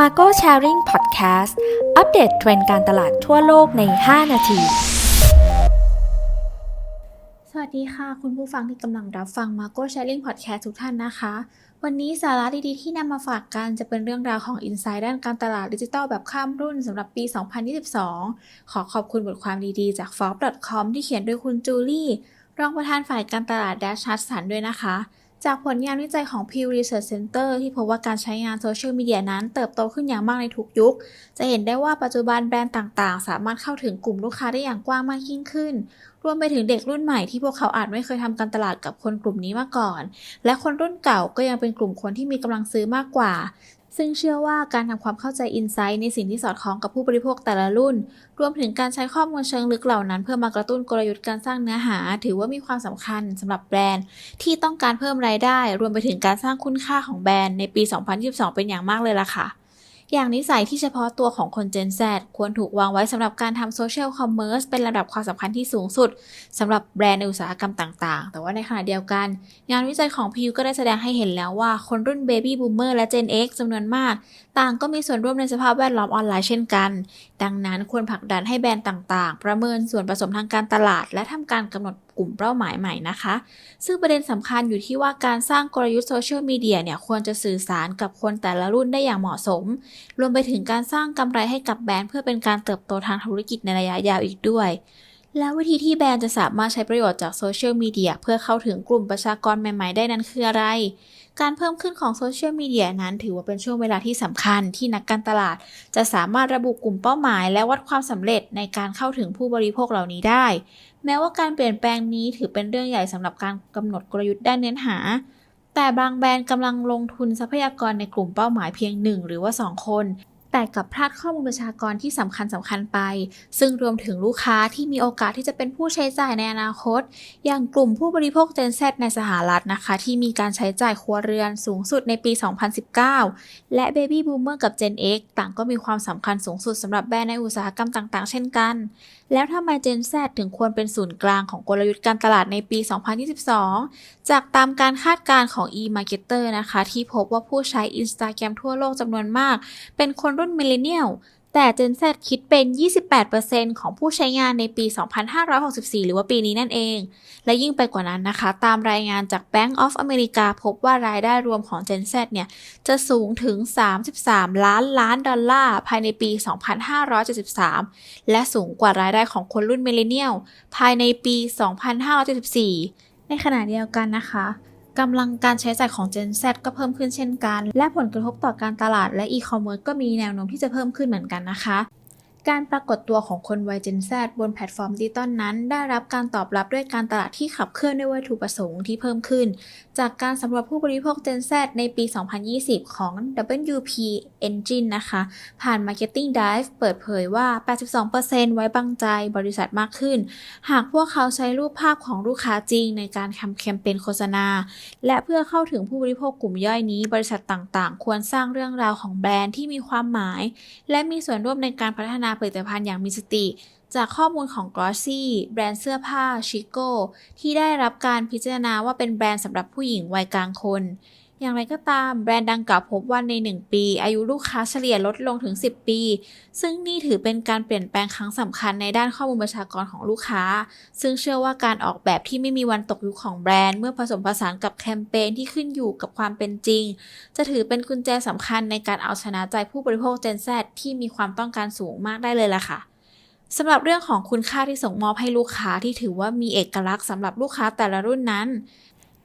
Marco Sharing Podcast อัปเดตเทรนด์การตลาดทั่วโลกใน 5 นาที สวัสดีค่ะ คุณผู้ฟังที่กำลังรับฟัง Marco Sharing Podcast ทุกท่านนะคะ วันนี้สาระดีๆที่นำมาฝากกันจะเป็นเรื่องราวของ i n s i ซ e ์ด้านการตลาดดิจิทัลแบบข้ามรุ่นสำหรับปี 2022 ขอขอบคุณบทความดีๆจาก forbes.com ที่เขียนโดยคุณจูลี่ รองประธานฝ่ายการตลาด Dash h u d s o n ด้วยนะคะ จากผลงานวิจัยของ Pew Research Center ที่พบว่าการใช้งานโซเชียลมีเดียนั้นเติบโตขึ้นอย่างมากในทุกยุค จะเห็นได้ว่าปัจจุบันแบรนด์ต่างๆ สามารถเข้าถึงกลุ่มลูกค้าได้อย่างกว้างมากยิ่งขึ้น รวมไปถึงเด็กรุ่นใหม่ที่พวกเขาอาจไม่เคยทำการตลาดกับคนกลุ่มนี้มาก่อน และคนรุ่นเก่าก็ยังเป็นกลุ่มคนที่มีกำลังซื้อมากกว่า ซึ่งเชื่อว่าการทำความเข้าใจอินไซต์ในสิ่งที่สอดคล้องกับผู้บริโภคแต่ละรุ่น รวมถึงการใช้ข้อมูลเชิงลึกเหล่านั้น เพื่อมากระตุ้นกลยุทธ์การสร้างเนื้อหา ถือว่ามีความสำคัญสำหรับแบรนด์ ที่ต้องการเพิ่มรายได้ รวมไปถึงการสร้างคุณค่าของแบรนด์ในปี 2022 เป็นอย่างมากเลยล่ะค่ะ อย่างนิสัยที่เฉพาะตัวของคน Gen Z ควรถูกวางไว้สำหรับการทำโซเชียลคอมเมอร์สเป็นระดับความสำคัญที่สูงสุดสำหรับแบรนด์ในอุตสาหกรรมต่างๆ แต่ว่าในขณะเดียวกัน งานวิจัยของพิวก็ได้แสดงให้เห็นแล้วว่าคนรุ่น Baby Boomer และ Gen X จำนวนมาก ต่างก็มีส่วนร่วมในสภาพแวดล้อมออนไลน์เช่นกัน ดังนั้นควรผลักดันให้แบรนด์ต่างๆ ประเมินส่วนผสมทางการตลาด และทำการกำหนด กลุ่มเป้าหมายใหม่นะคะ ซึ่งประเด็นสำคัญอยู่ที่ว่าการสร้างกลยุทธ์โซเชียลมีเดียเนี่ยควรจะสื่อสารกับคนแต่ละรุ่นได้อย่างเหมาะสม รวมไปถึงการสร้างกำไรให้กับแบรนด์เพื่อเป็นการเติบโตทางธุรกิจในระยะยาวอีกด้วยแล้ววิธีที่แบรนด์จะสามารถใช้ประโยชน์จากโซเชียลมีเดียเพื่อเข้าถึงกลุ่มประชากรใหม่ ๆ ได้นั้นคืออะไร การเพิ่มขึ้นของโซเชียลมีเดียนั้นถือว่าเป็นช่วงเวลาที่สำคัญที่นักการตลาด จะสามารถระบุกลุ่มเป้าหมาย และวัดความสำเร็จในการเข้าถึงผู้บริโภคเหล่านี้ได้ แม้ว่าการเปลี่ยนแปลงนี้ถือเป็นเรื่องใหญ่สำหรับการกำหนดกลยุทธ์ด้านเนื้อหา แต่บางแบรนด์กำลังลงทุนทรัพยากรในกลุ่มเป้าหมายเพียงหนึ่งหรือว่าสองคน แต่กลับพลาดข้อมูลประชากรที่สำคัญสำคัญไป ซึ่งรวมถึงลูกค้าที่มีโอกาสที่จะเป็นผู้ใช้จ่ายในอนาคต อย่างกลุ่มผู้บริโภค Gen Z ในสหรัฐนะคะ ที่มีการใช้จ่ายครัวเรือนสูงสุดในปี 2019 และ Baby Boomer กับ Gen X ต่างก็มีความสำคัญสูงสุดสำหรับแบรนด์ในอุตสาหกรรมต่างๆ เช่นกัน แล้วทำไม Gen Z ถึงควรเป็นศูนย์กลางของกลยุทธ์การตลาดในปี 2022 จากตามการคาดการณ์ของ e-marketer นะคะ ที่พบว่าผู้ใช้ Instagram ทั่วโลกจำนวนมาก เป็นคนรุ่นมิลเลนเนียลแต่ Gen Z คิดเป็น 28%ของผู้ใช้งานในปี 2564 หรือว่าปีนี้นั่นเอง และยิ่งไปกว่านั้นนะคะ ตามรายงานจาก Bank of America พบว่ารายได้รวมของ Gen Z เนี่ยจะสูงถึง 33 ล้านล้านดอลลาร์ภายในปี 2573 และสูงกว่ารายได้ของคนรุ่นมิลเลนเนียลภายในปี 2574 ในขณะเดียวกันนะคะ กำลังการใช้จ่ายของ Gen Z ก็เพิ่มขึ้นเช่นกัน และผลกระทบต่อการตลาดและอีคอมเมิร์ซก็มีแนวโน้มที่จะเพิ่มขึ้นเหมือนกันนะคะ การปรากฏตัวของคนวัย Gen Z บนแพลตฟอร์มดิจิตอลนั้น ได้รับการตอบรับด้วยการตลาดที่ขับเคลื่อนด้วยวัตถุประสงค์ที่เพิ่มขึ้น จากการสำรวจผู้บริโภค Gen Z ในปี 2020 ของ WP Engine นะคะ ผ่าน Marketing Dive เปิดเผยว่า 82%ไว้บังใจบริษัทมากขึ้น หากพวกเขาใช้รูปภาพของลูกค้าจริงในการทำแคมเปญโฆษณา และเพื่อเข้าถึงผู้บริโภคกลุ่มย่อยนี้ บริษัทต่างๆ ควรสร้างเรื่องราวของแบรนด์ที่มีความหมาย และมีส่วนร่วมในการพัฒนาผลิตภัณฑ์อย่างมีสติ จากข้อมูลของ Glossy แบรนด์เสื้อผ้า Chico ที่ได้รับการพิจารณาว่าเป็นแบรนด์สำหรับผู้หญิงวัยกลางคน อย่างไรก็ตามแบรนด์ดังกล่าวพบว่าใน 1 ปี อายุลูกค้าเฉลี่ยลดลงถึง 10 ปี ซึ่งนี่ถือเป็นการเปลี่ยนแปลงครั้งสำคัญในด้านข้อมูลประชากรของลูกค้า ซึ่งเชื่อว่าการออกแบบที่ไม่มีวันตกยุคของแบรนด์ เมื่อผสมผสานกับแคมเปญที่ขึ้นอยู่กับความเป็นจริง จะถือเป็นกุญแจสำคัญในการเอาชนะใจผู้บริโภค Gen Z ที่มีความต้องการสูงมากได้เลยล่ะค่ะสำหรับเรื่องของคุณค่าที่ส่งมอบให้ลูกค้าที่ถือว่ามีเอกลักษณ์สำหรับลูกค้าแต่ละรุ่นนั้น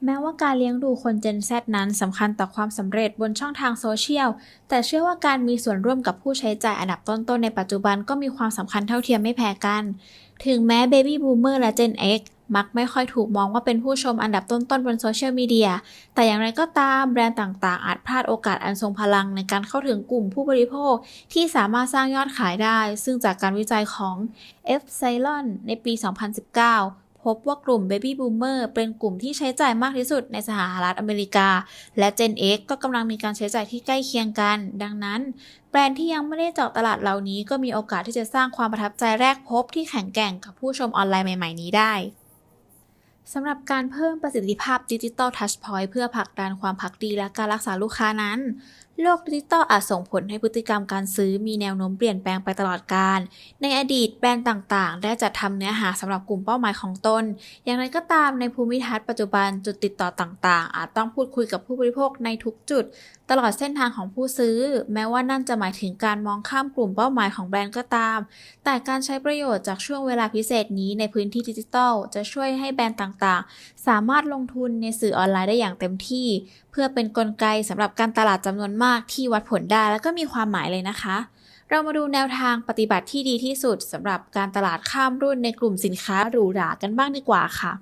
แม้ว่าการเลี้ยงดูคน Gen Z นั้นสำคัญต่อความสำเร็จบนช่องทางโซเชียล แต่เชื่อว่าการมีส่วนร่วมกับผู้ใช้จ่ายอันดับต้นๆ ในปัจจุบันก็มีความสำคัญเท่าเทียมไม่แพ้กัน ถึงแม้ Baby Boomer และ Gen X มักไม่ค่อยถูกมองว่าเป็นผู้ชมอันดับต้นๆ บนโซเชียลมีเดีย แต่อย่างไรก็ตามแบรนด์ต่างๆ อาจพลาดโอกาสอันทรงพลังในการเข้าถึงกลุ่มผู้บริโภค ที่สามารถสร้างยอดขายได้ ซึ่งจากการวิจัยของ F c y l o n ในปี 2019 พบว่ากลุ่ม Baby Boomer เป็นกลุ่มที่ใช้จ่ายมากที่สุดในสหรัฐอเมริกา และ Gen X ก็กำลังมีการใช้จ่ายที่ใกล้เคียงกัน ดังนั้น แบรนด์ที่ยังไม่ได้เจาะตลาดเหล่านี้ ก็มีโอกาสที่จะสร้างความประทับใจแรกพบที่แข็งแกร่งกับผู้ชมออนไลน์ใหม่ ๆ นี้ได้ สำหรับการเพิ่มประสิทธิภาพดิจิ t a ลทัชพอยต์เพื่อผลักดันความพักดีและการรักษาลูกค้านั้น โลกดิจิตอลอาจส่งผลให้พฤติกรรมการซื้อมีแนวโน้มเปลี่ยนแปลงไปตลอดกาลในอดีตแบรนด์ต่างๆ ได้จัดทำเนื้อหาสำหรับกลุ่มเป้าหมายของตน อย่างไรก็ตามในภูมิทัศน์ปัจจุบันจุดติดต่อต่างๆ อาจต้องพูดคุยกับผู้บริโภคในทุกจุด ตลอดเส้นทางของผู้ซื้อ แม้ว่านั่นจะหมายถึงการมองข้ามกลุ่มเป้าหมายของแบรนด์ก็ตาม แต่การใช้ประโยชน์จากช่วงเวลาพิเศษนี้ในพื้นที่ดิจิทัลจะช่วยให้แบรนด์ต่างๆ สามารถลงทุนในสื่อออนไลน์ได้อย่างเต็มที่ เพื่อเป็นนกลไกสำหรับการตลาดจำนวนมากที่วัดผลได้และก็มีความหมายเลยนะคะ เรามาดูแนวทางปฏิบัติที่ดีที่สุดสำหรับการตลาดข้ามรุ่นในกลุ่มสินค้าหรูหรากันบ้างดีกว่าค่ะ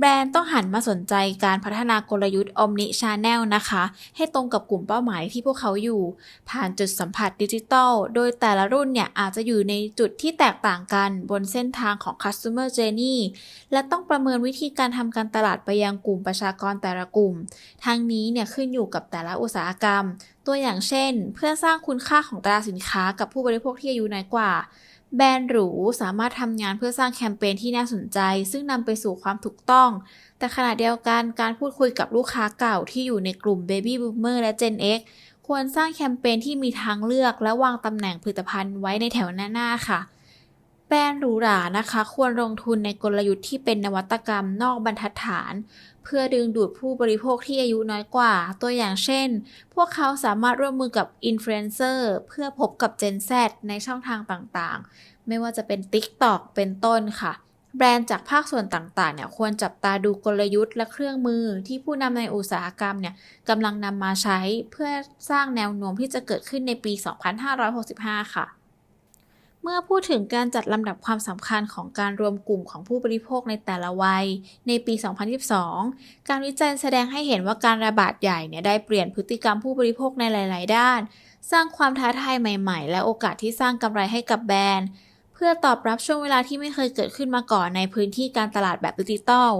แบรนด์ต้องหันมาสนใจการพัฒนากลยุทธ์ Omni Channel นะคะ ให้ตรงกับกลุ่มเป้าหมายที่พวกเขาอยู่ ผ่านจุดสัมผัสดิจิทัล โดยแต่ละรุ่นเนี่ยอาจจะอยู่ในจุดที่แตกต่างกันบนเส้นทางของ Customer Journey และต้องประเมินวิธีการทำการตลาดไปยังกลุ่มประชากรแต่ละกลุ่ม ทั้งนี้เนี่ยขึ้นอยู่กับแต่ละอุตสาหกรรม ตัวอย่างเช่น เพื่อสร้างคุณค่าของตราสินค้ากับผู้บริโภคที่อายุน้อยกว่า แบรนด์หรูสามารถทำงานเพื่อสร้างแคมเปญที่น่าสนใจ ซึ่งนำไปสู่ความถูกต้อง แต่ขณะเดียวกันการพูดคุยกับลูกค้าเก่าที่อยู่ในกลุ่ม Baby Boomer และ Gen X ควรสร้างแคมเปญที่มีทางเลือกและวางตำแหน่งผลิตภัณฑ์ไว้ในแถวหน้าๆค่ะ แบรนด์หรูหรานะคะ ควรลงทุนในกลยุทธ์ที่เป็นนวัตกรรมนอกบรรทัดฐาน เพื่อดึงดูดผู้บริโภคที่อายุน้อยกว่า ตัวอย่างเช่น พวกเขาสามารถร่วมมือกับอินฟลูเอนเซอร์เพื่อพบกับ Gen Z ในช่องทางต่างๆ ไม่ว่าจะเป็น TikTok เป็นต้นค่ะ แบรนด์จากภาคส่วนต่างๆเนี่ยควรจับตาดูกลยุทธ์และเครื่องมือที่ผู้นำในอุตสาหกรรมเนี่ยกำลังนำมาใช้เพื่อสร้างแนวโน้มที่จะเกิดขึ้นในปี 2565 ค่ะ เมื่อพูดถึงการจัดลำดับความสำคัญของการรวมกลุ่มของผู้บริโภคในแต่ละวัย ในปี 2022 การวิจัยแสดงให้เห็นว่าการระบาดใหญ่เนี่ยได้เปลี่ยนพฤติกรรมผู้บริโภคในหลาย ๆ ด้าน สร้างความท้าทายใหม่ ๆ และโอกาสที่สร้างกำไรให้กับแบรนด์ เพื่อตอบรับช่วงเวลาที่ไม่เคยเกิดขึ้นมาก่อนในพื้นที่การตลาดแบบดิจิตอล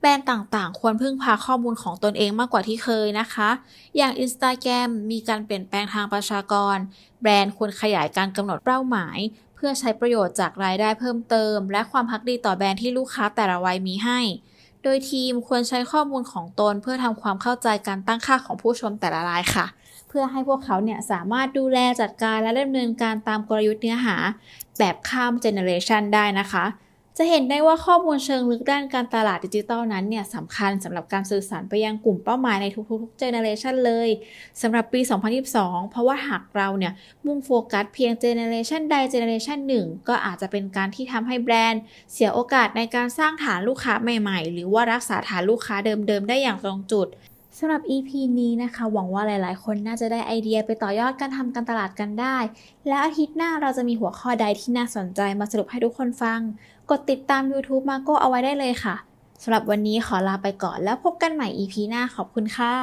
แบรนด์ต่าง ๆ ควรพึ่งพาข้อมูลของตนเองมากกว่าที่เคยนะคะ อย่าง Instagram มีการเปลี่ยนแปลงทางประชากร แบรนด์ควรขยายการกำหนดเป้าหมาย เพื่อใช้ประโยชน์จากรายได้เพิ่มเติม และความพักดีต่อแบรนด์ที่ลูกค้าแต่ละวัยมีให้ โดยทีมควรใช้ข้อมูลของตน เพื่อทำความเข้าใจการตั้งค่าของผู้ชมแต่ละรายค่ะ เพื่อให้พวกเขาเนี่ยสามารถดูแลจัดการและดำเนินการตามกลยุทธ์เนื้อหา แบบข้ามเจเนอเรชันได้นะคะ จะเห็นได้ว่าข้อมูลเชิงลึกด้านการตลาดดิจิทัลนั้นเนี่ยสำคัญสำหรับการสื่อสารไปยังกลุ่มเป้าหมายในทุกๆเจเนอเรชันเลยสำหรับปี 2022 เพราะว่าหากเราเนี่ยมุ่งโฟกัสเพียงเจเนอเรชันใดเจเนอเรชันหนึ่งก็อาจจะเป็นการที่ทำให้แบรนด์ เสียโอกาสในการสร้างฐานลูกค้าใหม่ๆ หรือว่ารักษาฐานลูกค้าเดิมๆ ได้อย่างตรงจุดสำหรับ EP นี้นะคะ หวังว่าหลาย ๆ คนน่าจะได้ไอเดียไปต่อยอดการทำการตลาดกันได้ แล้วอาทิตย์หน้าเราจะมีหัวข้อใดที่น่าสนใจมาสรุปให้ทุกคนฟัง กดติดตาม YouTube Marco เอาไว้ได้เลยค่ะสำหรับวันนี้ขอลาไปก่อนแล้วพบกันใหม่ EP หน้าขอบคุณค่ะ